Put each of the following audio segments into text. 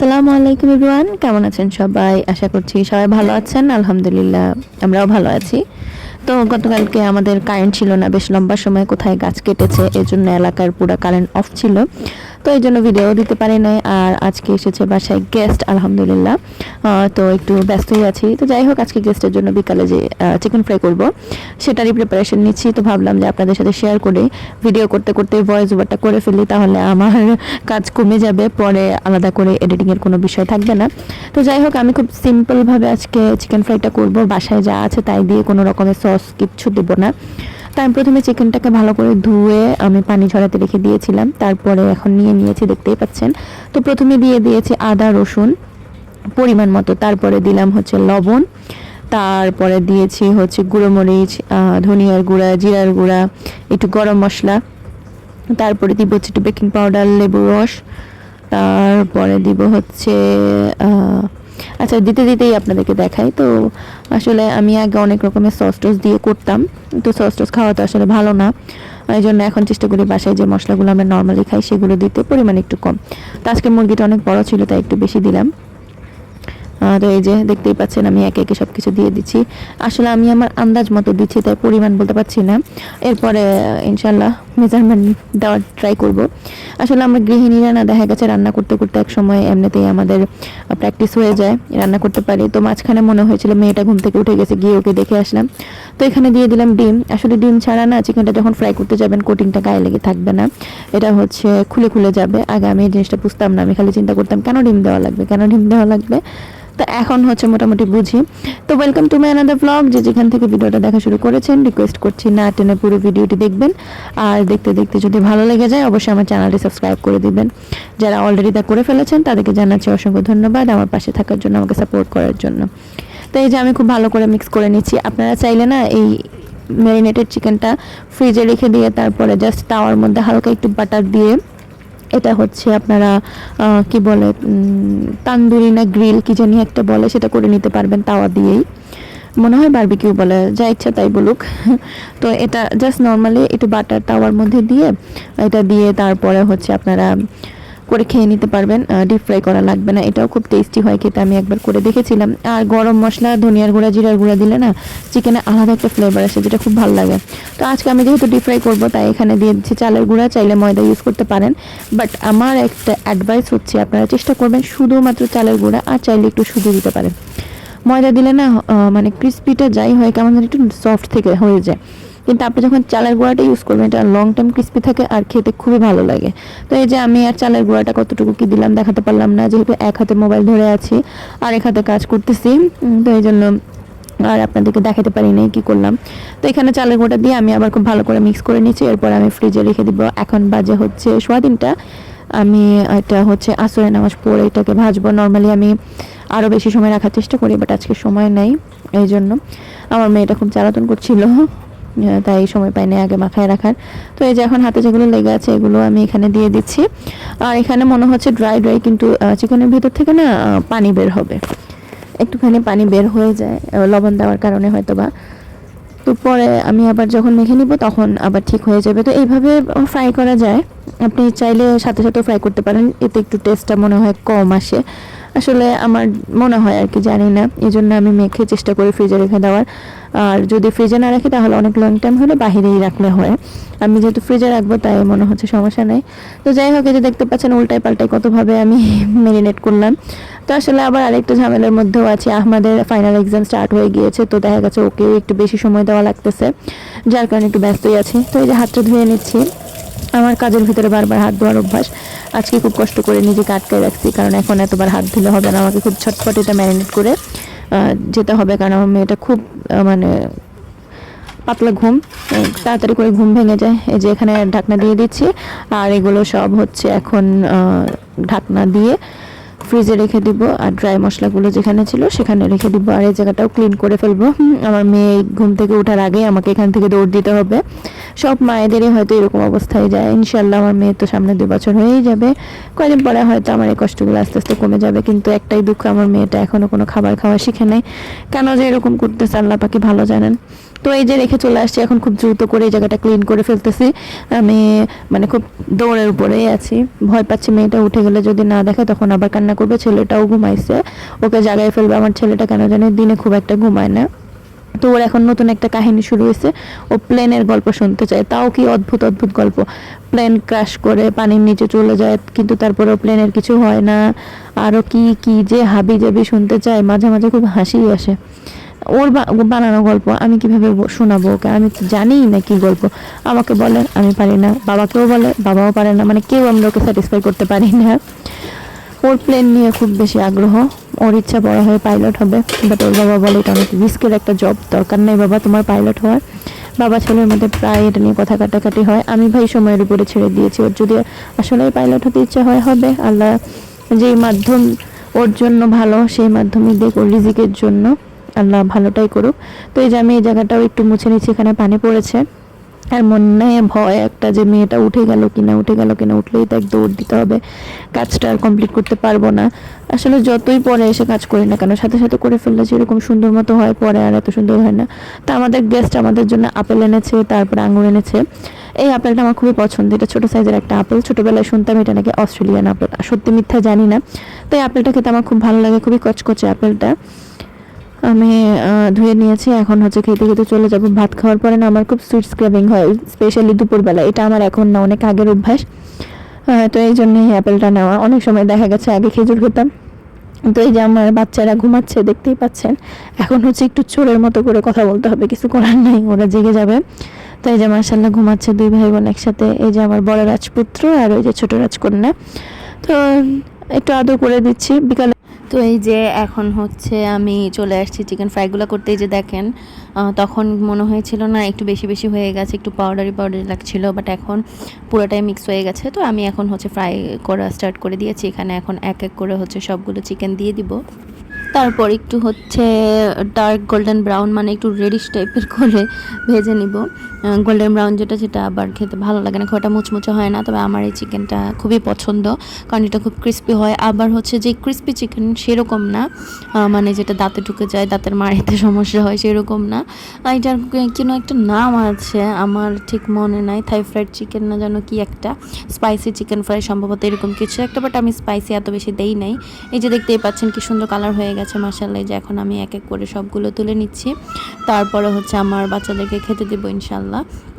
আসসালামু আলাইকুম ইব্রান কেমন আছেন সবাই? আশা করছি সবাই ভালো আছেন, আলহামদুলিল্লাহ আমরাও ভালো আছি। তো গতকালকে আমাদের কারেন্ট ছিল না, বেশ লম্বা সময় কোথায় গাছ কেটেছে, এজন্য জন্য এলাকার পুরা কারেন্ট অফ ছিল। তো এই জন্য ভিডিও দিতে পারি নাই, আর আজকে এসেছে বাসায় গেস্ট আলহামদুলিল্লাহ। তো একটু ব্যস্তই আছি। তো যাই হোক, আজকে গেস্টের জন্য বিকালে যে চিকেন ফ্রাই করব, সেটারই প্রিপারেশন নিচ্ছি। তো ভাবলাম যে আপনাদের সাথে শেয়ার করে। ভিডিও করতে করতে ভয়েস ওভারটা করে ফেলি, তাহলে আমার কাজ কমে যাবে। পরে আলাদা করে এডিটিংয়ের কোনো বিষয় থাকবে না। তো যাই হোক, আমি খুব সিম্পলভাবে আজকে চিকেন ফ্রাইটা করব। বাসায় যা আছে তাই দিয়ে কোনো রকমের সস কিচ্ছু দেবো না। তাই আমি প্রথমে চিকেনটাকে ভালো করে ধুয়ে আমি পানি ঝরাতে রেখে দিয়েছিলাম। তারপরে এখন নিয়ে নিয়েছি, দেখতেই পাচ্ছেন। তো প্রথমে দিয়ে দিয়েছি আদা, রসুন পরিমাণ মতো। তারপরে দিলাম হচ্ছে লবণ। তারপরে দিয়েছি হচ্ছে গুঁড়ো মরিচ ধনিয়ার গুঁড়া, জিরার গুঁড়া, একটু গরম মশলা। তারপরে দিব হচ্ছে একটু বেকিং পাউডার লেবুর রস। তারপরে দিব হচ্ছে আচ্ছা দিতে দিতেই আপনাদেরকে দেখাই। তো আসলে আমি আগে অনেক রকমের সস টস দিয়ে করতাম। তো সস টস খাওয়া তো আসলে ভালো না। এই জন্য এখন চেষ্টা করি বাসায় যে মশলাগুলো আমরা নর্মালি খাই, সেগুলো দিতে, পরিমাণ একটু কম। তো আজকে মুরগিটা অনেক বড় ছিল, তাই একটু বেশি দিলাম। তো এই যে দেখতেই পাচ্ছেন, আমি একে একে সব কিছু দিয়ে দিচ্ছি। আসলে আমি আমার আন্দাজ মতো দিচ্ছি তাই পরিমাণ বলতে পারছি না। এরপরে ইনশাল্লাহ মেজারমেন্ট দেওয়ার ট্রাই করব। আসলে আমরা গৃহিণীরা না, দেখা গেছে রান্না করতে করতে এক সময় এমনিতেই আমাদের প্র্যাকটিস হয়ে যায়, রান্না করতে পারি। তো মাঝখানে মনে হয়েছিল মেয়েটা ঘুম থেকে উঠে গেছে, গিয়ে ওকে দেখে আসলাম। তো এখানে দিয়ে দিলাম ডিম। আসলে ডিম ছাড়া না, চিকেনটা যখন ফ্রাই করতে যাবেন কোটিংটা গায়ে লেগে থাকবে না। এটা হচ্ছে খুলে খুলে যাবে। আগে আমি এই জিনিসটা বুঝতাম না, আমি খালি চিন্তা করতাম, কেন ডিম দেওয়া লাগবে, কেন ডিম দেওয়া লাগবে? তো এখন হচ্ছে মোটামুটি বুঝি। তো welcome to my another blog যে যেখান থেকে ভিডিওটা দেখা শুরু করেছেন রিকোয়েস্ট করছি না টেনে পুরো ভিডিওটি দেখবেন। আর দেখতে দেখতে যদি ভালো লেগে যায়, অবশ্যই আমার চ্যানেলটি সাবস্ক্রাইব করে দিবেন। যারা অলরেডি তা করে ফেলেছেন, তাদেরকে জানাচ্ছি অসংখ্য ধন্যবাদ আমার পাশে থাকার জন্য, আমাকে সাপোর্ট করার জন্য। তো এই যে আমি খুব ভালো করে মিক্স করে নিচ্ছি। আপনারা চাইলে না এই ম্যারিনেটেড চিকেনটা ফ্রিজে রেখে দিয়ে, তারপরে জাস্ট তাওয়ার মধ্যে হালকা একটু বাটার দিয়ে এটা হচ্ছে আপনারা কি বলে তান্দুরি না গ্রিল কি জানি একটা বলে, সেটা করে নিতে পারবেন তাওয়া দিয়েই। মনে হয় বার্বিকিউ বলে, যা ইচ্ছা তাই বলুক। তো এটা জাস্ট নর্মালি একটু বাটার তাওয়ার মধ্যে দিয়ে, এটা দিয়ে তারপরে হচ্ছে আপনারা করে খেয়ে নিতে পারবেন ডিপ ফ্রাই করা লাগবে না। এটাও খুব টেস্টি হয় খেতে, আমি একবার করে দেখেছিলাম। আর গরম মশলা, ধনিয়ার গুঁড়া, জিরার গুঁড়া দিলে না চিকেনে আলাদা একটা ফ্লেভার আসে, যেটা খুব ভালো লাগে। তো আজকে আমি যেহেতু ডিপ ফ্রাই করব, তাই এখানে দিয়ে দিচ্ছি চালের গুঁড়া, চাইলে ময়দা ইউজ করতে পারেন। বাট আমার একটা অ্যাডভাইস হচ্ছে, আপনারা চেষ্টা করবেন শুধুমাত্র চালের গুঁড়া, আর চাইলে একটু সুজি দিতে পারেন। ময়দা দিলে না মানে ক্রিস্পিটা যাই হয়, কেমন একটু সফট থেকে হয়ে যায়। কিন্তু আপনি যখন চালের গুঁড়াটা ইউজ করবেন, এটা লং টাইম ক্রিস্পি থাকে আর খেতে খুবই ভালো লাগে। তো এই যে আমি আর চালের গুঁড়াটা কতটুকু কি দিলাম দেখাতে পারলাম না, যেহেতু এক হাতে মোবাইল ধরে আছি, আর এক হাতে কাজ করতেছি তো এই জন্য আর আপনাদেরকে দেখাতে পারি নাই কি করলাম। তো এখানে চালের গুঁড়া দিয়ে আমি আবার খুব ভালো করে মিক্স করে নিচ্ছি এরপর আমি ফ্রিজে রেখে দিব। এখন বাজে হচ্ছে সোয়াদিনটা। আমি এটা হচ্ছে আসরে নামাজ পড়ে এটাকে ভাজবো। নর্মালি আমি আরও বেশি সময় রাখার চেষ্টা করি বাট আজকে সময় নেই, এই জন্য। আমার মেয়েটা খুব জ্বালাতন করছিল। তাই সময় পাইনি আগে মাখায় রাখার। তো এই যে এখন হাতে যেগুলো লেগে আছে, এগুলো আমি এখানে দিয়ে দিচ্ছি। আর এখানে মনে হচ্ছে ড্রাই ড্রাই কিন্তু চিকেনের ভেতর থেকে না পানি বের হবে। একটুখানি পানি বের হয়ে যায় লবণ দেওয়ার কারণে হয়তো বা তো পরে আমি আবার যখন মেখে নিব, তখন আবার ঠিক হয়ে যাবে। তো এইভাবে ফ্রাই করা যায়। আপনি চাইলে সাথে সাথে ফ্রাই করতে পারেন, এতে একটু টেস্টটা মনে হয় কম আসে। আসলে আমার মনে হয় আর কি, জানি না। এই জন্য আমি মেখে চেষ্টা করি ফ্রিজে রেখে দেওয়ার। আর যদি ফ্রিজে না রাখি, তাহলে অনেক লং টাইম হলে বাহিরেই রাখলে হয়। আমি যেহেতু ফ্রিজে রাখব, তাই মনে হচ্ছে সমস্যা নেই। তো যাই হোক যে দেখতে পাচ্ছেন উল্টাই পাল্টাই কতভাবে আমি মেরিনেট করলাম। তো আসলে আবার আরেকটা ঝামেলার মধ্যেও আছে। আমাদের ফাইনাল এক্সাম স্টার্ট হয়ে গিয়েছে, তো দেখা গেছে ওকেও একটু বেশি সময় দেওয়া লাগতেছে। যার কারণে একটু ব্যস্তই আছি। তো এই যে হাতটা ধুয়ে নিচ্ছি। আমার কাজের ভিতরে বারবার হাত ধোয়ার অভ্যাস। আজকে খুব কষ্ট করে নিজেকে আটকায় রাখছি, কারণ এখন এতবার হাত ধুলে হবে না। আমাকে খুব ছটফট এটা ম্যারিনেট করে যেতে হবে, কারণ আমার মেয়েটা খুব মানে পাতলা ঘুম তাড়াতাড়ি করে ঘুম ভেঙে যায়। এই যে এখানে ঢাকনা দিয়ে দিচ্ছি, আর এগুলো সব হচ্ছে এখন ঢাকনা দিয়ে ফ্রিজে রেখে দিব, আর ড্রাই মশলাগুলো যেখানে ছিল সেখানে রেখে দিব। আর এই জায়গাটাও ক্লিন করে ফেলব। আমার মেয়ে ঘুম থেকে ওঠার আগে আমাকে এখান থেকে দৌড় দিতে হবে। সব মায়েদেরই হয়তো এরকম অবস্থায় যায়। ইনশাল্লাহ আমার মেয়ে তো সামনে দুই বছর হয়েই যাবে। কয়েকদিন পরে হয়তো আমার এই কষ্টগুলো আস্তে আস্তে কমে যাবে, কিন্তু একটাই দুঃখ, আমার মেয়েটা এখনও কোনো খাবার খাওয়া শিখে নাই। কেন যে এরকম করতেছে, আল্লাহ পাখি ভালো জানেন। তো এই যে রেখে চলে আসছি, এখন খুব দ্রুত করে এই জায়গাটা ক্লিন করে ফেলতেছি। আমি মানে খুব দৌড়ের উপরেই আছি। ভয় পাচ্ছি মেয়েটা উঠে গেলে যদি না দেখে, তখন আবার কান্না করবে, ছেলেটাও ঘুমাইছে। ওকে জাগায় ফেলবে, আমার ছেলেটা কেন জানে, দিনে খুব একটা ঘুমায় না। তো ওর এখন নতুন একটা কাহিনী শুরু হয়েছে। ও প্লেনের গল্প শুনতে চায়। তাও কি অদ্ভুত অদ্ভুত গল্প। প্লেন ক্রাশ করে পানির নিচে চলে যায়, কিন্তু তারপরেও প্লেনের কিছু হয় না। আরও কি কি যে হাবি জাবি শুনতে চায়, মাঝে মাঝে খুব হাসি আসে। ওর বানানো গল্প, আমি কীভাবে শোনাবো ওকে? আমি জানিই না কি গল্প। আমাকে বলে, আমি পারি না। বাবাকেও বলে, বাবাও পারে না। মানে কেউ আমরা ওকে স্যাটিসফাই করতে পারি না। ওর প্লেন নিয়ে খুব বেশি আগ্রহ। ওর ইচ্ছা বড় হয়ে পাইলট হবে বাট ওর বাবা বলে এটা অনেক রিস্কের একটা জব দরকার নেই বাবা তোমার পাইলট হওয়ার। বাবা ছেলের মধ্যে প্রায় এটা নিয়ে কথা কাটাকাটি হয়। আমি ভাই সময়ের উপরে ছেড়ে দিয়েছি, ওর যদি আসলে পাইলট হতে ইচ্ছা হয়, হবে। আল্লাহ যেই মাধ্যম ওর জন্য ভালো, সেই মাধ্যমে দেখ ওর রিজিকের জন্য। আল্লাহ ভালোটাই করুক। তো এই যে আমি এই জায়গাটাও একটু মুছে নিচ্ছি, এখানে পানি পড়েছে। আর মনে ভয় একটা যে মেয়েটা উঠে গেল কিনা উঠে গেল কিনা উঠলেই তো এক দৌড় দিতে হবে। কাজটা আর কমপ্লিট করতে পারব না। আসলে যতই পরে এসে কাজ করি না কেন, সাথে সাথে করে ফেললে যেরকম সুন্দর মতো হয়, পরে আর এত সুন্দর হয় না। তা আমাদের গেস্ট আমাদের জন্য আপেল এনেছে, তারপরে আঙুর এনেছে। এই আপেলটা আমার খুবই পছন্দ। এটা ছোটো সাইজের একটা আপেল। ছোটোবেলায় শুনতাম এটা নাকি অস্ট্রেলিয়ান আপেল। সত্যি মিথ্যা জানি না। তো এই আপেলটা খেতে আমার খুব ভালো লাগে, খুবই কচকচে আপেলটা। আমি ধুয়ে নিয়েছি। এখন হচ্ছে খেতে খেতে চলে যাব ভাত খাওয়ার পরে না আমার খুব সুইট স্ক্রাবিং হয় স্পেশালি দুপুরবেলা। এটা আমার এখন না, অনেক আগের অভ্যাস। তো এই জন্যই অ্যাপেলটা নেওয়া। অনেক সময় দেখা গেছে, আগে খেজুর খেতাম। তো এই যে আমার বাচ্চারা ঘুমাচ্ছে, দেখতেই পাচ্ছেন। এখন হচ্ছে একটু চোরের মতো করে কথা বলতে হবে, কিছু করার নাই, ওরা জেগে যাবে। তো এই যে মার্শাল্লাহ ঘুমাচ্ছে দুই ভাই বোন একসাথে। এই যে আমার বড় রাজপুত্র আর ওই যে ছোট রাজকন্যা। তো একটু আদর করে দিচ্ছি। বিকালে তো এই যে এখন হচ্ছে আমি চলে আসছি চিকেন ফ্রাইগুলো করতে, এই যে দেখেন তখন মনে হয়েছিল না একটু বেশি বেশি হয়ে গেছে, একটু পাউডারি পাউডারি লাগছিল বাট এখন পুরোটাই মিক্স হয়ে গেছে। তো আমি এখন হচ্ছে ফ্রাই করা স্টার্ট করে দিয়েছি, এখানে এখন এক এক করে হচ্ছে সবগুলো চিকেন দিয়ে দিব। তারপর একটু হচ্ছে ডার্ক গোল্ডেন ব্রাউন মানে একটু রেডিশ টাইপের করে ভেজে নিব। গোল্ডেন ব্রাউন যেটা যেটা আবার খেতে ভালো লাগে না একটা মুচমুচে হয় না, তবে আমার এই চিকেনটা খুবই পছন্দ, কারণ এটা খুব ক্রিস্পি হয়। আবার হচ্ছে যে ক্রিস্পি চিকেন সেরকম না মানে যেটা দাঁতে ঢুকে যায়, দাঁতের মারিতে সমস্যা হয়, সেরকম না। এটার কোনো একটা নাম আছে, আমার ঠিক মনে নাই থাই ফ্রাইড চিকেন না যেন কি একটা স্পাইসি চিকেন ফ্রাই সম্ভবত এরকম কিছু একটা বাট আমি স্পাইসি এত বেশি দেই নাই। এই যে দেখতেই পাচ্ছেন কি সুন্দর কালার হয়ে গেছে মাসাল্লাহ যে এখন আমি এক এক করে সবগুলো তুলে নিচ্ছি। তারপরে হচ্ছে আমার বাচ্চাদেরকে খেতে দেবো ইনশাল্লাহ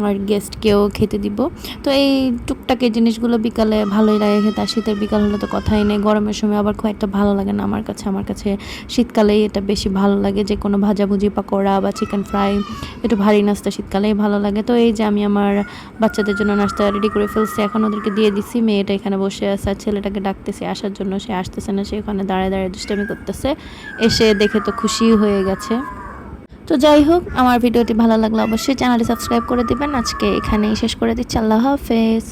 আর গেস্টকেও খেতে দিব। তো এই টুকটাক জিনিসগুলো বিকালে ভালোই লাগে খেতে, আর শীতের বিকাল হলে তো কথাই নেই, গরমের সময় আবার খুব একটা ভালো লাগে না আমার কাছে। আমার কাছে শীতকালেই এটা বেশি ভালো লাগে, যে কোনো ভাজাভুজি, পাকোড়া বা চিকেন ফ্রাই একটু ভারী নাস্তা শীতকালেই ভালো লাগে। তো এই যে আমি আমার বাচ্চাদের জন্য নাস্তা রেডি করে ফেলছি, এখন ওদেরকে দিয়ে দিছি, মেয়েটা এখানে বসে আছে, আর ছেলেটাকে ডাকতেছি, আসার জন্য সে আসতেছে না, সে ওখানে দাঁড়ায় দাঁড়ায় দুষ্টামি করতেছে। এসে দেখে তো খুশি হয়ে গেছে। তো যাই হোক, আমার ভিডিওটি ভালো লাগলে অবশ্যই চ্যানেলটি সাবস্ক্রাইব করে দেবেন। আজকে এখানেই শেষ করে দিচ্ছি। আল্লাহ হাফেজ।